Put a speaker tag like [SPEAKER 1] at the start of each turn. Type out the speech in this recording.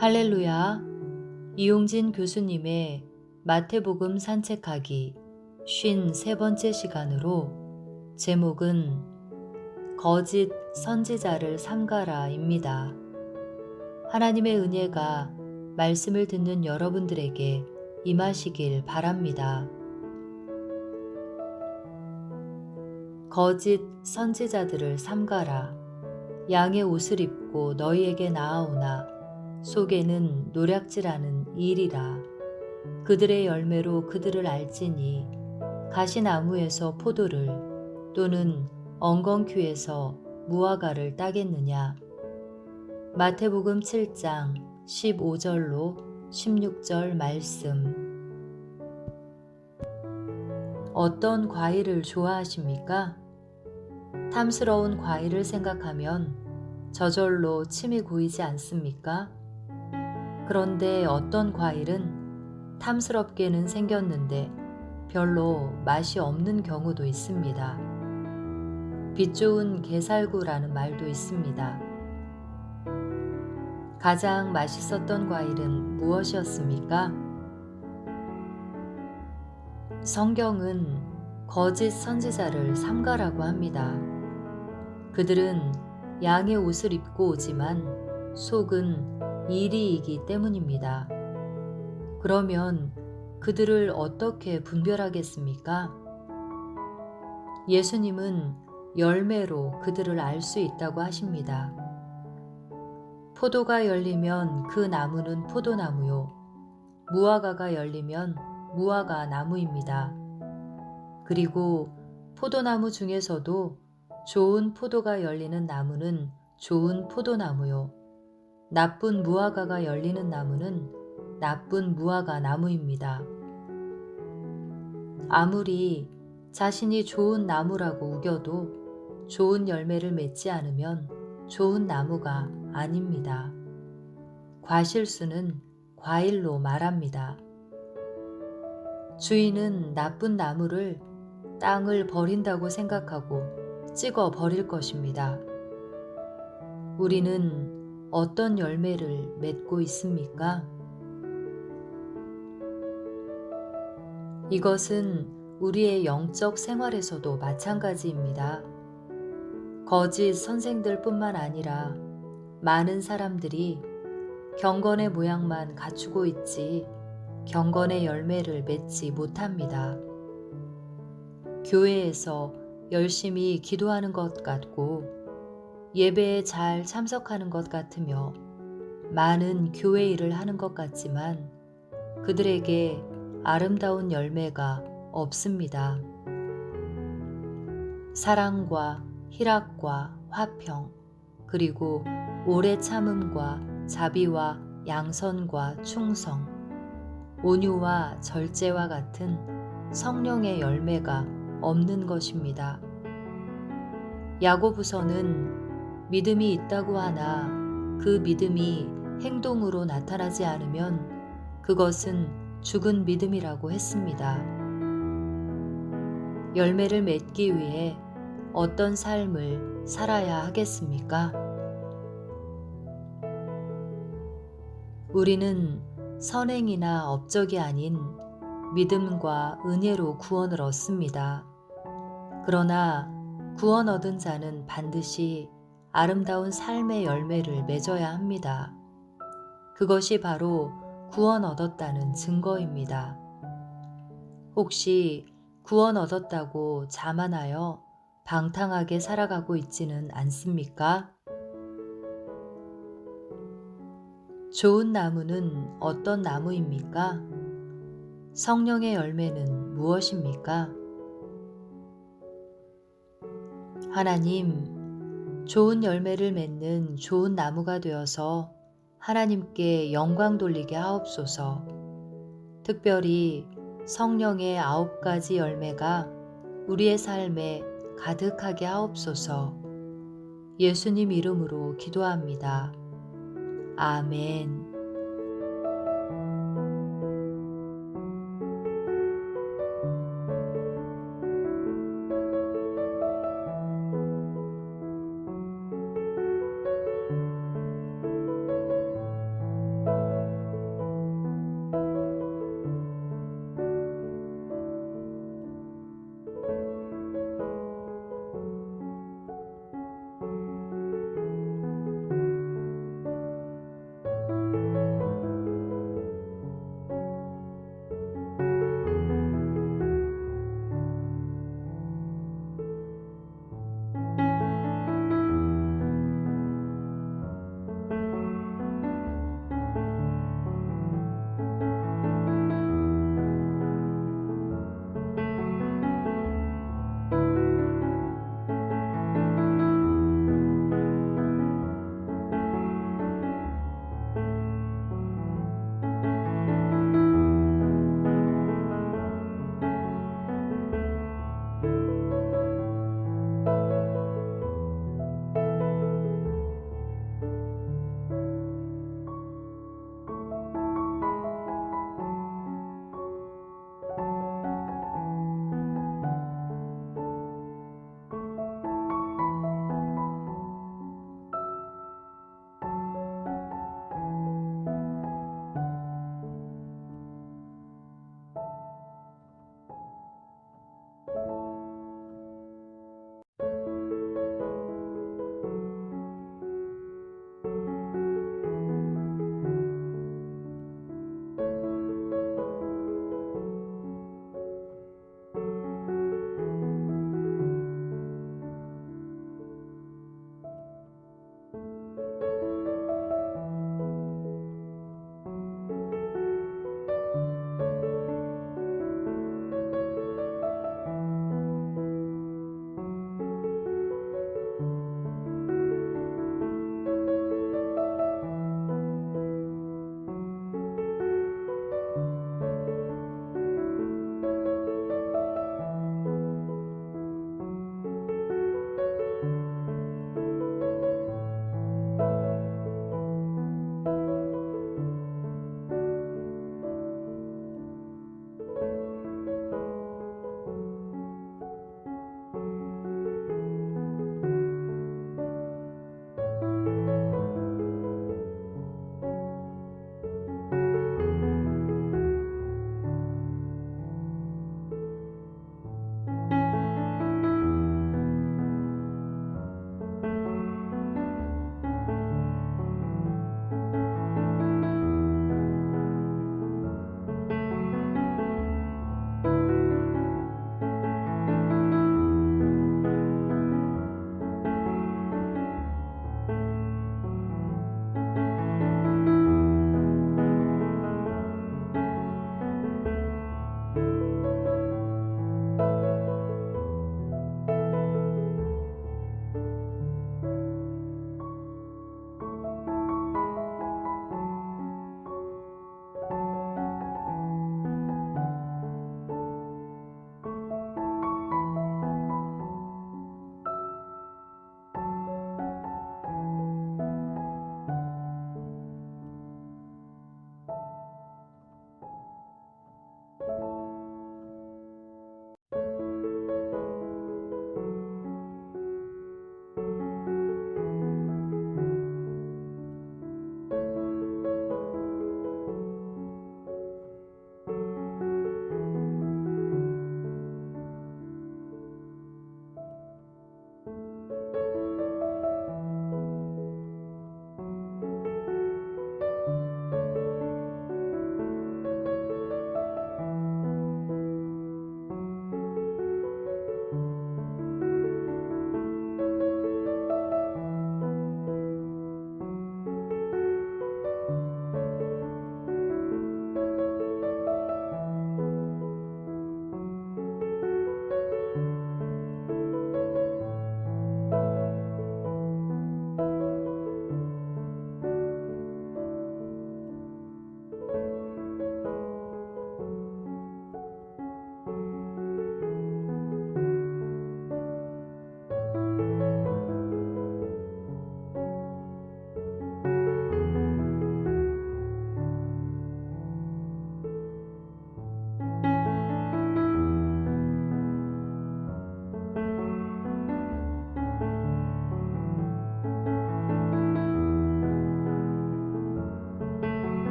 [SPEAKER 1] 할렐루야. 이용진 교수님의 마태복음 산책하기 쉰세 번째 시간으로 제목은 거짓 선지자를 삼가라입니다. 하나님의 은혜가 말씀을 듣는 여러분들에게 임하시길 바랍니다. 거짓 선지자들을 삼가라. 양의 옷을 입고 너희에게 나아오나 속에는 노략질하는 일이라. 그들의 열매로 그들을 알지니 가시나무에서 포도를 또는 엉겅퀴에서 무화과를 따겠느냐. 마태복음 7장 15절로 16절 말씀. 어떤 과일을 좋아하십니까? 탐스러운 과일을 생각하면 저절로 침이 고이지 않습니까? 그런데 어떤 과일은 탐스럽게는 생겼는데 별로 맛이 없는 경우도 있습니다. 빛 좋은 게살구라는 말도 있습니다. 가장 맛있었던 과일은 무엇이었습니까? 성경은 거짓 선지자를 삼가라고 합니다. 그들은 양의 옷을 입고 오지만 속은 이리이기 때문입니다. 그러면 그들을 어떻게 분별하겠습니까? 예수님은 열매로 그들을 알 수 있다고 하십니다. 포도가 열리면 그 나무는 포도나무요. 무화과가 열리면 무화과 나무입니다. 그리고 포도나무 중에서도 좋은 포도가 열리는 나무는 좋은 포도나무요. 나쁜 무화과가 열리는 나무는 나쁜 무화과 나무입니다. 아무리 자신이 좋은 나무라고 우겨도 좋은 열매를 맺지 않으면 좋은 나무가 아닙니다. 과실수는 과일로 말합니다. 주인은 나쁜 나무를 땅을 버린다고 생각하고 찍어 버릴 것입니다. 우리는 어떤 열매를 맺고 있습니까? 이것은 우리의 영적 생활에서도 마찬가지입니다. 거짓 선생들 뿐만 아니라 많은 사람들이 경건의 모양만 갖추고 있지 경건의 열매를 맺지 못합니다. 교회에서 열심히 기도하는 것 같고 예배에 잘 참석하는 것 같으며 많은 교회 일을 하는 것 같지만 그들에게 아름다운 열매가 없습니다. 사랑과 희락과 화평, 그리고 오래 참음과 자비와 양선과 충성, 온유와 절제와 같은 성령의 열매가 없는 것입니다. 야고부서는 믿음이 있다고 하나 그 믿음이 행동으로 나타나지 않으면 그것은 죽은 믿음이라고 했습니다. 열매를 맺기 위해 어떤 삶을 살아야 하겠습니까? 우리는 선행이나 업적이 아닌 믿음과 은혜로 구원을 얻습니다. 그러나 구원 얻은 자는 반드시 아름다운 삶의 열매를 맺어야 합니다. 그것이 바로 구원 얻었다는 증거입니다. 혹시 구원 얻었다고 자만하여 방탕하게 살아가고 있지는 않습니까? 좋은 나무는 어떤 나무입니까? 성령의 열매는 무엇입니까? 하나님, 좋은 열매를 맺는 좋은 나무가 되어서 하나님께 영광 돌리게 하옵소서. 특별히 성령의 아홉 가지 열매가 우리의 삶에 가득하게 하옵소서. 예수님 이름으로 기도합니다. 아멘.